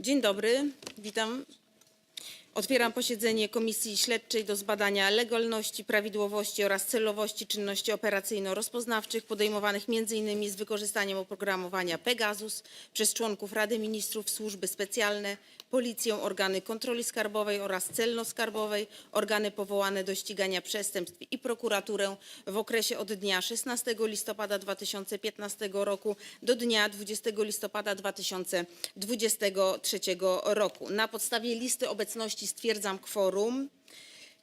Dzień dobry, witam. Otwieram posiedzenie Komisji Śledczej do zbadania legalności, prawidłowości oraz celowości czynności operacyjno-rozpoznawczych podejmowanych m.in. z wykorzystaniem oprogramowania Pegasus przez członków Rady Ministrów, służby specjalne, policję, organy kontroli skarbowej oraz celno-skarbowej, organy powołane do ścigania przestępstw i prokuraturę w okresie od dnia 16 listopada 2015 roku do dnia 20 listopada 2023 roku. Na podstawie listy obecności stwierdzam kworum.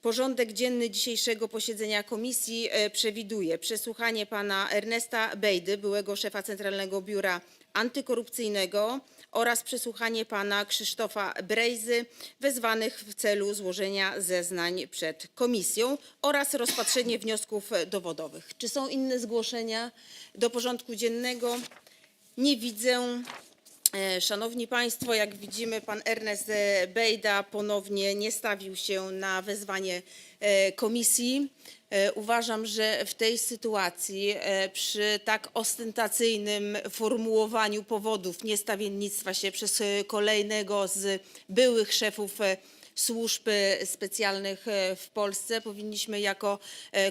Porządek dzienny dzisiejszego posiedzenia komisji e, przewiduje przesłuchanie pana Ernesta Bejdy, byłego szefa Centralnego Biura Antykorupcyjnego oraz przesłuchanie pana Krzysztofa Brejzy, wezwanych w celu złożenia zeznań przed komisją oraz rozpatrzenie wniosków dowodowych. Czy są inne zgłoszenia do porządku dziennego? Nie widzę. E, Szanowni Państwo, jak widzimy, pan Ernest Bejda ponownie nie stawił się na wezwanie e, komisji. E, Uważam, że w tej sytuacji, przy tak ostentacyjnym formułowaniu powodów niestawiennictwa się przez kolejnego z byłych szefów służb specjalnych w Polsce. Powinniśmy jako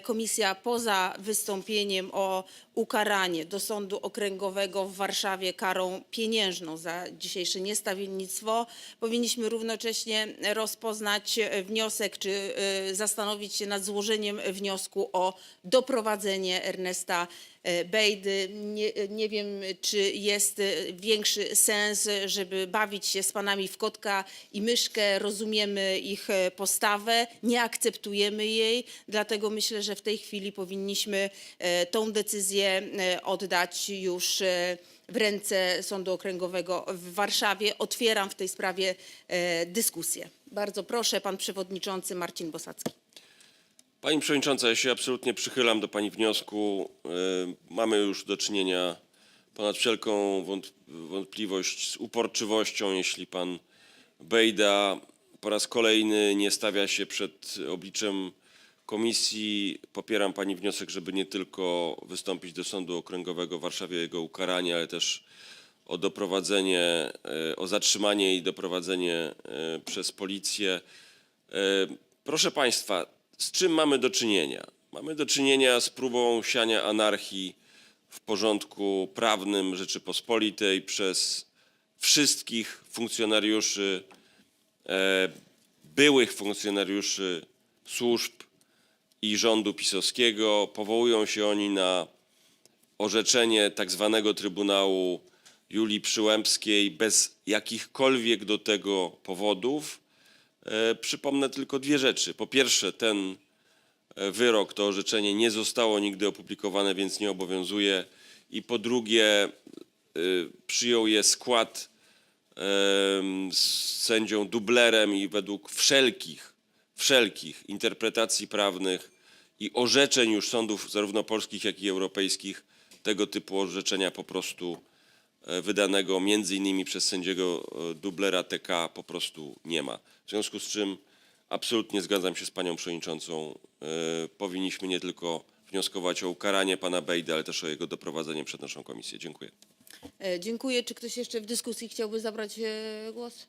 komisja poza wystąpieniem o ukaranie do Sądu Okręgowego w Warszawie karą pieniężną za dzisiejsze niestawiennictwo, powinniśmy równocześnie rozpoznać wniosek czy e, zastanowić się nad złożeniem wniosku o doprowadzenie Ernesta e, Bejdy. Nie, nie wiem, czy jest większy sens, żeby bawić się z panami w kotka i myszkę. Rozumiemy ich postawę, nie akceptujemy jej, dlatego myślę, że w tej chwili powinniśmy tą decyzję e, oddać już e, w ręce Sądu Okręgowego w Warszawie. Otwieram w tej sprawie e, dyskusję. Bardzo proszę, pan przewodniczący Marcin Bosacki. Pani Przewodnicząca, ja się absolutnie przychylam do Pani wniosku. Mamy już do czynienia ponad wszelką wąt- wątpliwość z uporczywością, jeśli Pan Bejda po raz kolejny nie stawia się przed obliczem komisji. Popieram Pani wniosek, żeby nie tylko wystąpić do Sądu Okręgowego w Warszawie o jego ukaranie, ale też o doprowadzenie, y, o zatrzymanie i doprowadzenie y, przez policję E, Proszę Państwa, z czym mamy do czynienia? Mamy do czynienia z próbą siania anarchii w porządku prawnym Rzeczypospolitej przez wszystkich funkcjonariuszy, e, byłych funkcjonariuszy służb i rządu pisowskiego. Powołują się oni na orzeczenie tak zwanego Trybunału Julii Przyłębskiej bez jakichkolwiek do tego powodów. E, Przypomnę tylko dwie rzeczy. Po pierwsze, ten e, wyrok, to orzeczenie nie zostało nigdy opublikowane, więc nie obowiązuje. I po drugie, e, przyjął je skład z sędzią dublerem i według wszelkich, wszelkich interpretacji prawnych i orzeczeń już sądów zarówno polskich, jak i europejskich, tego typu orzeczenia po prostu e, wydanego między innymi przez sędziego e, dublera TK po prostu nie ma. W związku z czym absolutnie zgadzam się z panią przewodniczącą. E, Powinniśmy nie tylko wnioskować o ukaranie pana Bejdy, ale też o jego doprowadzenie przed naszą komisję. Dziękuję. Dziękuję. Czy ktoś jeszcze w dyskusji chciałby zabrać głos?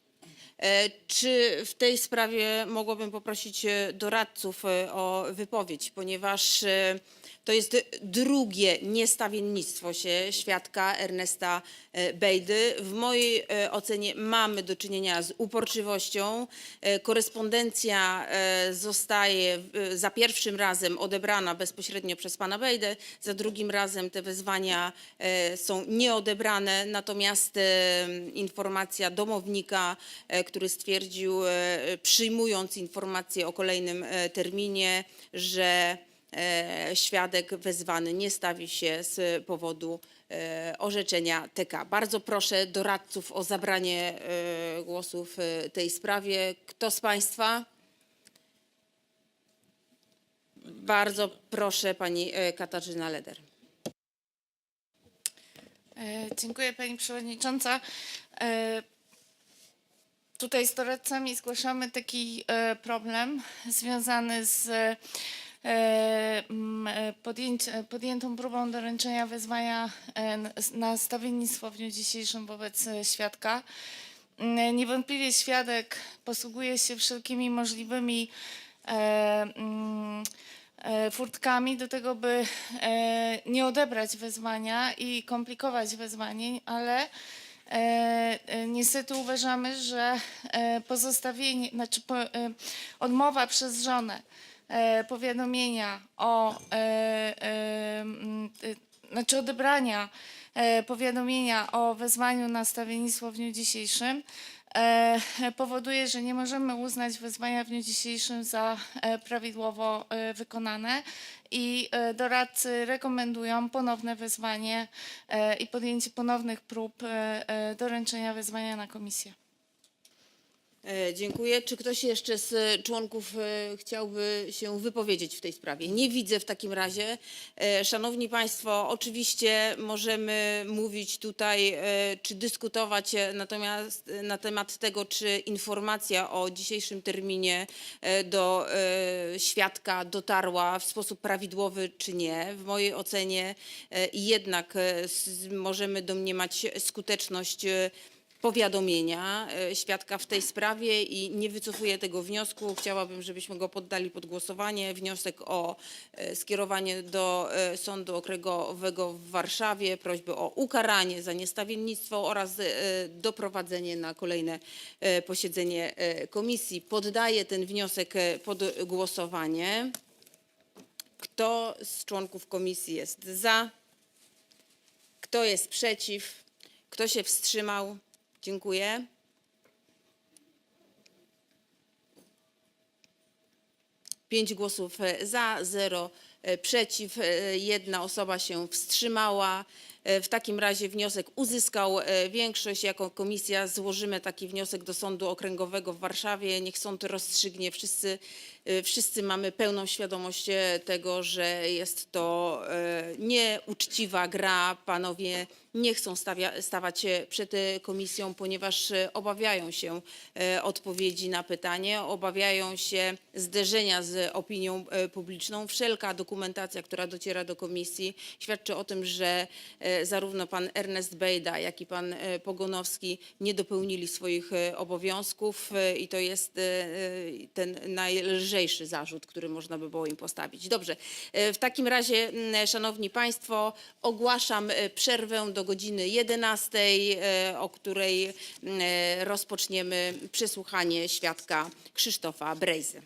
E, Czy w tej sprawie mogłabym poprosić e, doradców e, o wypowiedź, ponieważ to jest drugie niestawiennictwo się świadka Ernesta Bejdy. W mojej ocenie mamy do czynienia z uporczywością. Korespondencja zostaje za pierwszym razem odebrana bezpośrednio przez pana Bejdę, za drugim razem te wezwania są nieodebrane, natomiast informacja domownika, który stwierdził, e, przyjmując informację o kolejnym e, terminie, że e, świadek wezwany nie stawi się z powodu e, orzeczenia TK. Bardzo proszę doradców o zabranie e, głosu w e, tej sprawie. Kto z Państwa? Bardzo proszę pani e, Katarzyna Leder. E, Dziękuję Pani Przewodnicząca. Tutaj z doradcami zgłaszamy taki e, problem związany z e, e, podjętą próbą doręczenia wezwania na stawiennictwo w dniu dzisiejszym wobec świadka. mm, niewątpliwie świadek posługuje się wszelkimi możliwymi mm, furtkami do tego, by nie odebrać wezwania i komplikować wezwanie, ale niestety uważamy, że e, pozostawienie, znaczy e, odmowa przez żonę e, powiadomienia o, e, e, e, znaczy odebrania e, powiadomienia o wezwaniu na stawiennictwo w dniu dzisiejszym e, powoduje, że nie możemy uznać wezwania w dniu dzisiejszym za e, prawidłowo e, wykonane i e, doradcy rekomendują ponowne wezwanie e, i podjęcie ponownych prób e, e, doręczenia wezwania na komisję. E, Dziękuję. Czy ktoś jeszcze z członków e, chciałby się wypowiedzieć w tej sprawie? Nie widzę w takim razie. E, Szanowni Państwo, oczywiście możemy mówić tutaj czy dyskutować natomiast na temat tego, czy informacja o dzisiejszym terminie do świadka dotarła w sposób prawidłowy, czy nie. W mojej ocenie jednak możemy domniemać skuteczność powiadomienia e, świadka w tej sprawie i nie wycofuję tego wniosku. Chciałabym, żebyśmy go poddali pod głosowanie. Wniosek o e, skierowanie do e, Sądu Okręgowego w Warszawie, prośby o ukaranie za niestawiennictwo oraz doprowadzenie na kolejne posiedzenie komisji. Poddaję ten wniosek pod głosowanie. Kto z członków komisji jest za? Kto jest przeciw? Kto się wstrzymał? Dziękuję. Pięć głosów e, za, zero e, przeciw, e, jedna osoba się wstrzymała. W takim razie wniosek uzyskał większość. Jako komisja złożymy taki wniosek do Sądu Okręgowego w Warszawie. Niech sąd rozstrzygnie. Wszyscy, wszyscy mamy pełną świadomość tego, że jest to nieuczciwa gra. Panowie nie chcą stawia, stawać się przed e, komisją, ponieważ e, obawiają się e, odpowiedzi na pytanie, obawiają się zderzenia z opinią publiczną. Wszelka dokumentacja, która dociera do komisji, świadczy o tym, że zarówno pan Ernest Bejda, jak i pan Pogonowski nie dopełnili swoich obowiązków i to jest ten najlżejszy zarzut, który można by było im postawić. Dobrze, w takim razie, szanowni państwo, ogłaszam przerwę do godziny 11, e, o której e, rozpoczniemy przesłuchanie świadka Krzysztofa Brejzy.